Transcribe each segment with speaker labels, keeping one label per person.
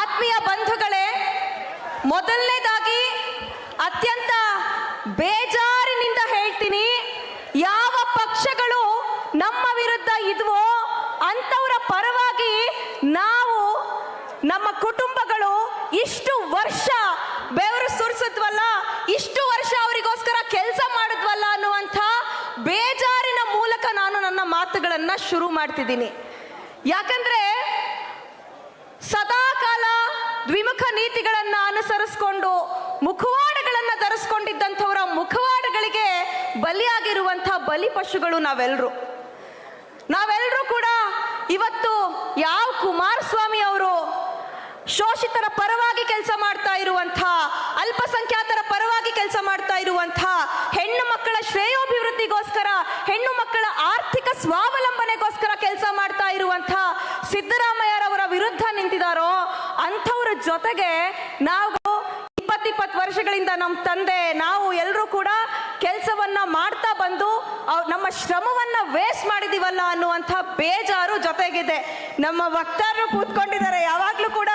Speaker 1: ಆತ್ಮೀಯ ಬಂಧುಗಳೇ, ಮೊದಲನೇದಾಗಿ ಅತ್ಯಂತ ಬೇಜಾರಿನಿಂದ ಹೇಳ್ತೀನಿ, ಯಾವ ಪಕ್ಷಗಳು ನಮ್ಮ ವಿರುದ್ಧ ಇದ್ವೋ ಅಂಥವರ ಪರವಾಗಿ ನಾವು ನಮ್ಮ ಕುಟುಂಬಗಳು ಇಷ್ಟು ವರ್ಷ ಬೆವರು ಸುರಿಸಿದ್ವಲ್ಲ, ಇಷ್ಟು ವರ್ಷ ಅವರಿಗೋಸ್ಕರ ಕೆಲಸ ಮಾಡಿದ್ವಲ್ಲ ಅನ್ನುವಂಥ ಬೇಜಾರಿನ ಮೂಲಕ ನಾನು ನನ್ನ ಮಾತುಗಳನ್ನು ಶುರು ಮಾಡ್ತಿದ್ದೀನಿ. ಯಾಕಂದ್ರೆ ಸದಾ ಕಾಲ ದ್ವಿಮುಖ ನೀತಿಗಳನ್ನು ಅನುಸರಿಸಿಕೊಂಡು ಮುಖವಾಡಗಳನ್ನು ಧರಿಸ್ಕೊಂಡಿದ್ದಂಥವರ ಮುಖವಾಡಗಳಿಗೆ ಬಲಿಯಾಗಿರುವಂಥ ಬಲಿ ಪಶುಗಳು ನಾವೆಲ್ಲರೂ ನಾವೆಲ್ಲರೂ ಕೂಡ ಇವತ್ತು ಯಾವ ಕುಮಾರಸ್ವಾಮಿ ಅವರು ಶೋಷಿತರ ಪರವಾಗಿ ಕೆಲಸ ಮಾಡ್ತಾ ಇರುವಂಥ, ಅಲ್ಪಸಂಖ್ಯಾತರ ಪರವಾಗಿ ಕೆಲಸ ಮಾಡ್ತಾ ಇರುವಂಥ ಹೆಣ್ಣು ಮಕ್ಕಳ ಶ್ರೇಯೋಭಿವೃದ್ಧಿಗೋಸ್ಕರ ಹೆಣ್ಣು ಮಕ್ಕಳ ಆರ್ಥಿಕ ಸ್ವಾವಲಂಬನೆಗೋಸ್ಕರ ಕೆಲಸ ಮಾಡ್ತಾ ಇರುವಂಥ ಸಿದ್ದರಾಮಯ್ಯರವರ ವಿರುದ್ಧ ನಿಂತಿದ್ದಾರೋ ಅಂಥವ್ರ ಜೊತೆಗೆ ನಾವು ಇಪ್ಪತ್ತಿಪ್ಪತ್ತು ವರ್ಷಗಳಿಂದ ನಮ್ಮ ತಂದೆ, ನಾವು ಎಲ್ಲರೂ ಕೂಡ ಕೆಲಸವನ್ನ ಮಾಡ್ತಾ ಬಂದು ನಮ್ಮ ಶ್ರಮವನ್ನ ವೇಸ್ಟ್ ಮಾಡಿದೀವಲ್ಲ ಅನ್ನುವಂಥ ಬೇಜಾರು ಜೊತೆಗಿದೆ. ನಮ್ಮ ವಕ್ತಾರರು ಕೂತ್ಕೊಂಡಿದ್ದಾರೆ, ಯಾವಾಗ್ಲೂ ಕೂಡ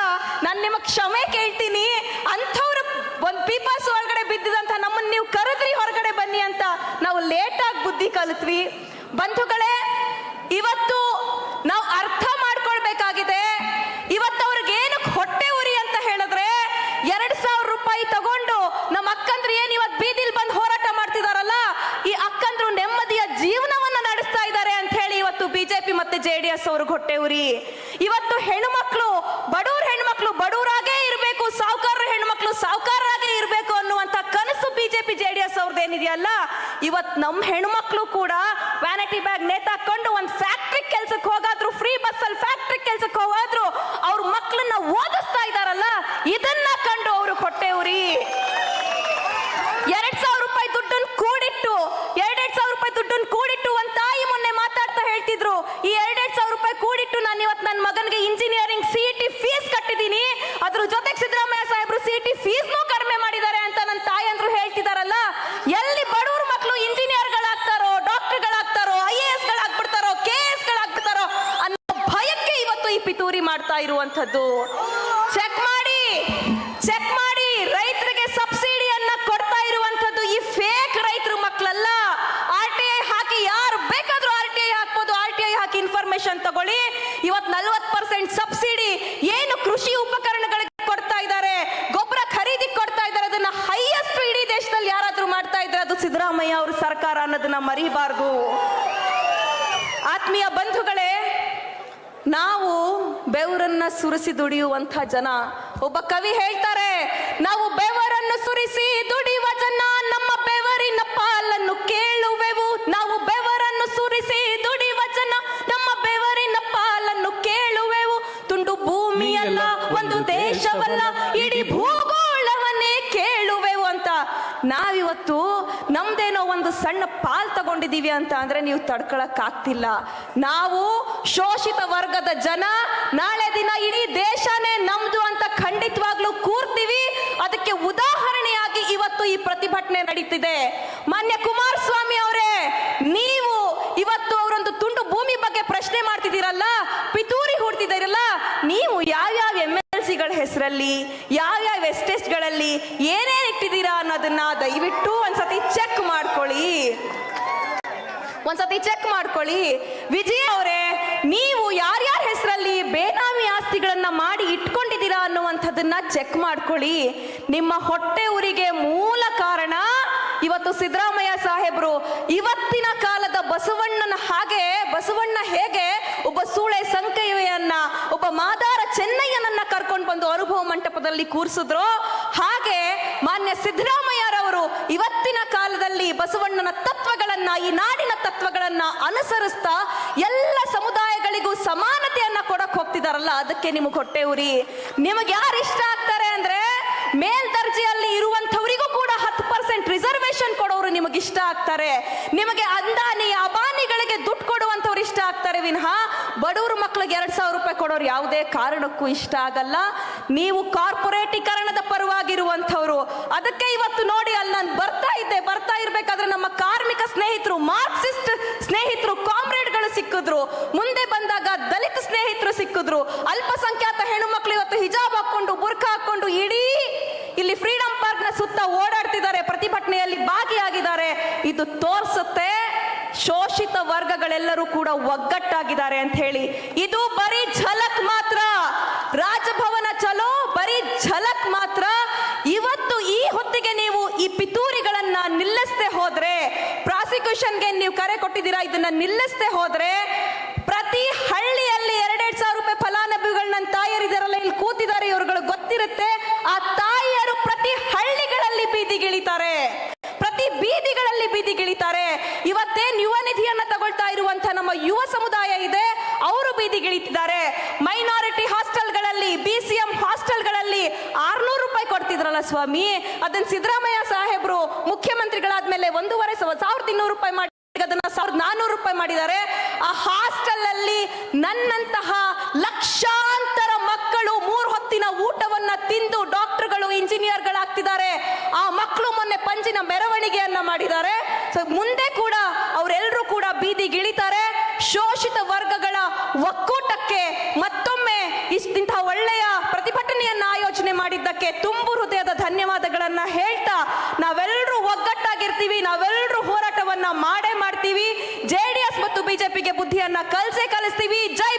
Speaker 1: ನಾನು ನಿಮಗೆ ಕ್ಷಮೆ ಕೇಳ್ತೀನಿ. ಅಂಥವ್ರು ಒಂದು ಪೀಪಾಸ್ ಒಳಗಡೆ ಬಿದ್ದಿದಂತ ನಮ್ಮನ್ನು ನೀವು ಕರೆದ್ರಿ ಹೊರಗಡೆ ಬನ್ನಿ ಅಂತ ನಾವು ಲೇಟಾಗಿ ಬುದ್ಧಿ ಕಲಿತ್ವಿ. ಬಂಧುಗಳೇ ಇವತ್ತು ನಾವು ಅರ್ಥ ಮಾಡ್ಕೊಳ್ಬೇಕಾಗಿದೆ ಇವತ್ತು ಅವ್ರಿಗೆ ಏನಕ್ಕೆ ಹೊಟ್ಟೆ ಉರಿ ಅಂತ ಹೇಳಿದ್ರೆ ಎರಡ್ ಸಾವಿರ ರೂಪಾಯಿ ತಗೊಂಡು ನಮ್ಮ ಅಕ್ಕಂದ್ರು ಏನ್ ಇವತ್ತು ಬೀದಿಲ್ ಬಂದು ಹೋರಾಟ ಮಾಡ್ತಿದಾರಲ್ಲ ಈ ಅಕ್ಕಂದ್ರು ನೆಮ್ಮದಿಯ ಜೀವನವನ್ನ ನಡೆಸ್ತಾ ಇದ್ದಾರೆ ಅಂತ ಹೇಳಿ ಇವತ್ತು ಬಿಜೆಪಿ ಮತ್ತೆ ಜೆ ಡಿ ಎಸ್ ಅವ್ರಿಗೆ ಹೊಟ್ಟೆ ಉರಿ. ಇವತ್ತು ಹೆಣ್ಮಕ್ಳು ಬಡವ್ರ ಹೆಣ್ಮಕ್ಳು ಬಡವರಾಗೇ ಇರಬೇಕು ಸಾವುಕಾರ ಹೆಣ್ಮಕ್ಳು ಸಾವುಕಾರರಾಗೇ ಇರಬೇಕು ಅನ್ನುವಂತ ಕನಸು ಬಿಜೆಪಿ ಜೆ ಡಿ ಎಸ್ ಅವ್ರದ್ದು ಏನಿದೆಯಲ್ಲ, ಇವತ್ತು ನಮ್ಮ ಹೆಣ್ಮಕ್ಳು ಕೂಡ ವ್ಯಾನಿಟಿ ಬ್ಯಾಗ್ ನೇತಾಕೊಂಡು ಒಂದು ಫ್ಯಾಕ್ಟ್ರಿ ಕೆಲ್ಸಕ್ಕೆ ಹೋಗಾದ್ರು ಫ್ರೀ ಬಸ್ ಅಲ್ಲಿ ಫ್ಯಾಕ್ಟ್ರಿ ಕೆಲ್ಸಕ್ಕೆ ಹೋಗಾದ್ರು ಅವ್ರ ಮಕ್ಕಳನ್ನ ಓದಿಸ್ತಾ ಇದಾರಲ್ಲ ಇದನ್ನ ಕಂಡು ಅವರು ಹೊಟ್ಟೆ ಉರಿ ಎರಡ್ ಸಾವಿರ ರೂಪಾಯಿ ದುಡ್ಡನ್ನು ಕೂಡಿಟ್ಟು ಎರಡೆರಡು ಸಾವಿರ ರೂಪಾಯಿ ದುಡ್ಡನ್ನು ಕೂಡಿಟ್ಟು ಒಂದ್ ತಾಯಿ ಮೊನ್ನೆ ಮಾತಾಡ್ತಾ ಹೇಳ್ತಿದ್ರು ಈ ಎರಡೆರಡು ಸಾವಿರ ರೂಪಾಯಿ ಕೂಡಿಟ್ಟು ನಾನು ಇವತ್ತು ನನ್ನ ಮಗನಿಗೆ ಇಂಜಿನಿಯರಿಂಗ್ ಸಿ ಟಿ ಫೀಸ್ ಕಟ್ಟಿದ್ದೀನಿ ಅದ್ರ ಜೊತೆಗೆ ಸಿದ್ದರಾಮಯ್ಯ ಸಾಹೇಬ್ರು ಸಿ ಟಿ ಫೀಸ್ನೂ ಕಡಿಮೆ ಮಾಡಿದ್ದಾರೆ ಅಂತ ನನ್ನ ತಾಯಿ ಅಂದ್ರು ಹೇಳ್ತಿದಾರಲ್ಲ ಎಲ್ಲಿ ಬಡವ್ರ ಮಕ್ಕಳು ಇಂಜಿನಿಯರ್ಗಳಾಗ್ತಾರೋ ಡಾಕ್ಟರ್ಗಳಾಗ್ತಾರೋ ಐ ಎ ಎಸ್ ಗಳಾಗ್ಬಿಡ್ತಾರೋ ಕೆ ಎಸ್ ಗಳಾಗ್ಬಿಡ್ತಾರೋ ಅನ್ನೋ ಭಯಕ್ಕೆ ಇವತ್ತು ಈ ಪಿತೂರಿ ಮಾಡ್ತಾ ಇರುವಂತದ್ದು ಚೆಕ್ ಮಾಡಿ. ಚೆಕ್ ಮಾಡಿ. ರೈತರಿಗೆ ಸಬ್ಸಿಡಿಯನ್ನ ಕೊಡ್ತಾ ಇರುವಂತದ್ದು ಈ ಫೇಕ್ ರೈತರ ಮಕ್ಕಳಲ್ಲ ಆರ್ ಟಿ ಐ ಹಾಕಿ ಯಾರು ಬೇಕಾದ್ರೂ ಆರ್ ಟಿ ಐ ಹಾಕ್ಬೋದು. ಆರ್ ಟಿ ಐ ಹಾಕಿ ಇನ್ಫಾರ್ಮೇಶನ್ ತಗೊಳ್ಳಿ. ಇವತ್ತು ನಲ್ವತ್ತು ಪರ್ಸೆಂಟ್ ಸಬ್ಸಿಡಿ ಏನು ಕೃಷಿ ಉಪಕರಣಗಳಿಗೆ ಕೊಡ್ತಾ ಇದ್ದಾರೆ. ಗೊಬ್ಬರ ಖರೀದಿ ಕೊಡ್ತಾ ಇದ್ದಾರೆ. ಅದನ್ನ ಹೈಯೆಸ್ಟ್ ಇಡೀ ದೇಶದಲ್ಲಿ ಯಾರಾದ್ರೂ ಮಾಡ್ತಾ ಇದ್ರೆ ಅದು ಸಿದ್ದರಾಮಯ್ಯ ಅವ್ರ ಸರ್ಕಾರ ಅನ್ನೋದನ್ನ ಮರಿಬಾರ್ದು. ಆತ್ಮೀಯ ಬಂಧುಗಳೇ ನಾವು ಬೆವರನ್ನ ಸುರಿಸಿ ದುಡಿಯುವಂಥ ಜನ. ಒಬ್ಬ ಕವಿ ಹೇಳ್ತಾರೆ ನಾವು ಬೆವರನ್ನು ಸುರಿಸಿ ದುಡಿಯುವ ಜನ ನಮ್ಮ ಬೆವರಿನ ಪಾಲನ್ನು ಕೇಳುವೆವು. ನಾವು ಬೆವರನ್ನು ಸುರಿಸಿ ದುಡಿಯುವ ಜನ ನಮ್ಮ ಬೆವರಿನ ಪಾಲನ್ನು ಕೇಳುವೆವು. ತುಂಡು ಭೂಮಿಯಲ್ಲ ಒಂದು ದೇಶವಲ್ಲ ಇಡೀ ಭೂಗೋಳವನ್ನೇ ಕೇಳುವೆವು ಅಂತ. ನಾವಿವತ್ತು ನಮ್ದೇನೋ ಒಂದು ಸಣ್ಣ ಪಾಲ್ ತಗೊಂಡಿದ್ದೀವಿ ಅಂತ ಅಂದ್ರೆ ನೀವು ತಡ್ಕೊಳಕ್ಕಾಗ್ತಿಲ್ಲ. ನಾವು ಶೋಷಿತ ವರ್ಗದ ಜನ, ನಾಳೆ ದಿನ ಇಡೀ ದೇಶನೇ ನಮ್ದು ಅಂತ ಖಂಡಿತವಾಗ್ಲೂ ಕೂರ್ತೀವಿ. ಅದಕ್ಕೆ ಉದಾಹರಣೆಯಾಗಿ ಇವತ್ತು ಈ ಪ್ರತಿಭಟನೆ ನಡೀತಿದೆ. ಮಾನ್ಯ ಕುಮಾರಸ್ವಾಮಿ ಅವರೇ, ನೀವು ಇವತ್ತು ಅವರೊಂದು ತುಂಡು ಭೂಮಿ ಬಗ್ಗೆ ಪ್ರಶ್ನೆ ಮಾಡ್ತಿದ್ದೀರಲ್ಲ, ಪಿತೂರಿ ಹೂಡ್ತಿದ್ದೀರಲ್ಲ, ನೀವು ಯಾವ್ಯಾವ ಎಂ ಎಲ್ ಹೆಸರಲ್ಲಿ ಯಾವ್ಯಾವ ಎಸ್ಟೇಟ್ಗಳಲ್ಲಿ ಏನೇನು ಇಟ್ಟಿದ್ದೀರಾ ಅನ್ನೋದನ್ನ ದಯವಿಟ್ಟು ಒಂದ್ಸತಿ ಚೆಕ್ ಮಾಡ್ಕೊಳ್ಳಿ. ಒಂದ್ಸತಿ ಚೆಕ್ ಮಾಡ್ಕೊಳ್ಳಿ. ವಿಜಯ ಅವರೇ, ನೀವು ಯಾರ್ಯಾರ ಹೆಸರಲ್ಲಿ ಬೇನಾಮಿ ಆಸ್ತಿಗಳನ್ನ ಮಾಡಿ ಇಟ್ಕೊಂಡಿದ್ದೀರಾ ಅನ್ನುವಂಥದ್ದನ್ನ ಚೆಕ್ ಮಾಡ್ಕೊಳ್ಳಿ. ನಿಮ್ಮ ಹೊಟ್ಟೆ ಊರಿಗೆ ಮೂಲ ಕಾರಣ ಇವತ್ತು ಸಿದ್ದರಾಮಯ್ಯ ಸಾಹೇಬರು, ಇವತ್ತಿನ ಕಾಲದ ಬಸವಣ್ಣನ ಹಾಗೆ ಬಸವಣ್ಣ ಹೇಗೆ ಒಬ್ಬ ಸೂಳೆ ಸಂಕಯ್ಯನ ಒಬ್ಬ ಮಾದಾರ ಚೆನ್ನಯ್ಯನನ್ನ ಕರ್ಕೊಂಡು ಬಂದು ಮಂಟಪದಲ್ಲಿ ಕೂರಿಸಿದ್ರು? ಹಾಗೆ ಮಾನ್ಯ ಸಿದ್ದರಾಮಯ್ಯರವರು ಇವತ್ತಿನ ಕಾಲದಲ್ಲಿ ಬಸವಣ್ಣನ ತತ್ವಗಳನ್ನ, ಈ ನಾಡಿನ ತತ್ವಗಳನ್ನ ಅನುಸರಿಸ್ತಾ ಎಲ್ಲ ಸಮುದಾಯಗಳಿಗೂ ಸಮಾನತೆಯನ್ನ ಕೊಡಕ್ ಹೋಗ್ತಿದಾರಲ್ಲ, ಅದಕ್ಕೆ ನಿಮಗೆ ಹೊಟ್ಟೆ ಉರಿ. ನಿಮಗೆ ಯಾರು ಇಷ್ಟ ಆಗ್ತಾರೆ ಅಂದ್ರೆ ಮೇಲ್ದರ್ಜೆಯಲ್ಲಿ ಇರುವಂತವರಿಗೂ ಕೂಡ ಹತ್ತು ಪರ್ಸೆಂಟ್ ರಿಸರ್ವೇಶನ್ ಕೊಡೋರು ನಿಮಗೆ ಇಷ್ಟ ಆಗ್ತಾರೆ. ನಿಮಗೆ ಅಂದಾನಿ ಅಬಾನಿಗಳಿಗೆ ದುಡ್ಡು ಮಾಡ್ತಾರೆ ವಿನಃ, ಬಡವ್ರ ಮಕ್ಳಿಗೆ ಎರಡ್ ಸಾವಿರ ರೂಪಾಯಿ ಕೊಡೋರು ಯಾವುದೇ ಕಾರಣಕ್ಕೂ ಇಷ್ಟ ಆಗಲ್ಲ. ನೀವು ಕಾರ್ಪೊರೇಟೀಕರಣದ ಪರವಾಗಿರುವಂಥವ್ರು. ಅದಕ್ಕೆ ಇವತ್ತು ನೋಡಿ ಅಲ್ಲಿ ನಾನು ಬರ್ತಾ ಇದ್ದೆ. ಬರ್ತಾ ಇರ್ಬೇಕಾದ್ರೆ ನಮ್ಮ ಕಾರ್ಮಿಕ ಸ್ನೇಹಿತರು, ಮಾರ್ಕ್ಸಿಸ್ಟ್ ಸ್ನೇಹಿತರು, ಕಾಮ್ರೇಡ್ಗಳು ಸಿಕ್ಕಿದ್ರು. ಮುಂದೆ ಬಂದಾಗ ದಲಿತ ಸ್ನೇಹಿತರು ಸಿಕ್ಕಿದ್ರು. ಅಲ್ಪಸಂಖ್ಯಾತ ಹೆಣ್ಣು ಮಕ್ಕಳು ಇವತ್ತು ಹಿಜಾಬ್ ಹಾಕೊಂಡು ಬುರ್ಖಾ ಹಾಕೊಂಡು ಇಡೀ ಇಲ್ಲಿ ಫ್ರೀಡಂ ಪಾರ್ಕ್ನ ಸುತ್ತ ಓಡಾಡ್ತಿದ್ದಾರೆ. ಪ್ರತಿಭಟನೆಯಲ್ಲಿ ಭಾಗಿಯಾಗಿದ್ದಾರೆ. ಇದು ತೋರಿಸುತ್ತೆ ಶೋಷಿತ ವರ್ಗಗಳೆಲ್ಲರೂ ಕೂಡ ಒಗ್ಗಟ್ಟಾಗಿದ್ದಾರೆ ಅಂತ ಹೇಳಿ. ಇದು ಬರೀ ಝಲಕ್ ಮಾತ್ರ. ರಾಜಭವನ ಚಲೋ, ಬರೀ ಝಲಕ್ ಮಾತ್ರ. ಇವತ್ತು ಈ ಹೊತ್ತಿಗೆ ನೀವು ಈ ಪಿತೂರಿಗಳನ್ನ ನಿಲ್ಲಿಸದೆ ಹೋದ್ರೆ, ಪ್ರಾಸಿಕ್ಯೂಷನ್ಗೆ ನೀವು ಕರೆ ಕೊಟ್ಟಿದ್ದೀರಾ, ಇದನ್ನ ನಿಲ್ಲಿಸದೆ ಹೋದ್ರೆ, ಪ್ರತಿ ಹಳ್ಳಿಯಲ್ಲಿ ಎರಡೆರಡು ಸಾವಿರ ರೂಪಾಯಿ ಫಲಾನುಭವಿಗಳು ನನ್ನ ತಾಯಿಯರಿದಾರಲ್ಲ ಇಲ್ಲಿ ಕೂತಿದ್ದಾರೆ, ಇವರುಗಳು ಗೊತ್ತಿರುತ್ತೆ. ಆ ತಾಯಿಯರು ಪ್ರತಿ ಹಳ್ಳಿಗಳಲ್ಲಿ ಬೀದಿಗಿಳಿತಾರೆ. ಬೀದಿಗಿಳಿತಾರೆ. ಇವತ್ತೇನ್ ಯುವ ನಿಧಿಯನ್ನ ತಗೊಳ್ತಾ ಇರುವಂತ ನಮ್ಮ ಯುವ ಸಮುದಾಯ ಇದೆ. ಅವರು ಬೀದಿಗಿಳಿತಿದ್ದಾರೆ. ಮೈನಾರಿಟಿ ಹಾಸ್ಟೆಲ್ಗಳಲ್ಲಿ, ಬಿ ಸಿ ಎಂ ಹಾಸ್ಟೆಲ್ಗಳಲ್ಲಿ ಆರ್ನೂರು ರೂಪಾಯಿ ಕೊಡ್ತಿದ್ರಲ್ಲ ಸ್ವಾಮಿ? ಅದನ್ನ ಸಿದ್ದರಾಮಯ್ಯ ಸಾಹೇಬ್ರು ಮುಖ್ಯಮಂತ್ರಿಗಳಾದ್ಮೇಲೆ ಒಂದೂವರೆ ಸಾವ- ಸಾವಿರದ ಇನ್ನೂರು ರೂಪಾಯಿ ಮಾಡಿ ಅದನ್ನ ಸಾವಿರದ ನಾನೂರು ರೂಪಾಯಿ ಮಾಡಿದ್ದಾರೆ. ಆ ಹಾಸ್ಟೆಲ್ ಅಲ್ಲಿ ನನ್ನಂತಹ ಲಕ್ಷಾಂತರ ಮಕ್ಕಳು ಮೂರು ಹೊತ್ತಿನ ಊಟವನ್ನ ತಿಂದು ಡಾಕ್ಟರ್ಗಳು, ಇಂಜಿನಿಯರ್ಗಳಾಗ್ತಿದ್ದಾರೆ. ಆ ಮಕ್ಕಳು ಮೊನ್ನೆ ಪಂಜಿನ ಮೆರವಣಿಗೆಯನ್ನ ಮಾಡಿದ್ದಾರೆ. ಸೊ ಮುಂದೆ ಕೂಡ ಅವರೆಲ್ಲರೂ ಕೂಡ ಬೀದಿಗಿಳಿತಾರೆ ಶೋಷಿತ ವರ್ಗಗಳ ಒಕ್ಕೂಟಕ್ಕೆ ಮತ್ತೊಮ್ಮೆ ಇಂತಹ ಒಳ್ಳೆಯ ಪ್ರತಿಭಟನೆಯನ್ನ ಆಯೋಜನೆ ಮಾಡಿದ್ದಕ್ಕೆ ತುಂಬು ಹೃದಯದ ಧನ್ಯವಾದಗಳನ್ನ ಹೇಳ್ತಾ ನಾವೆಲ್ಲರೂ ಒಗ್ಗಟ್ಟಾಗಿರ್ತೀವಿ, ನಾವೆಲ್ಲರೂ ಹೋರಾಟವನ್ನ ಮಾಡೇ ಮಾಡ್ತೀವಿ. ಜೆ ಡಿ ಎಸ್ ಮತ್ತು ಬಿಜೆಪಿಗೆ ಬುದ್ಧಿಯನ್ನ ಕಲಸೇ ಕಲಿಸ್ತೀವಿ. ಜೈ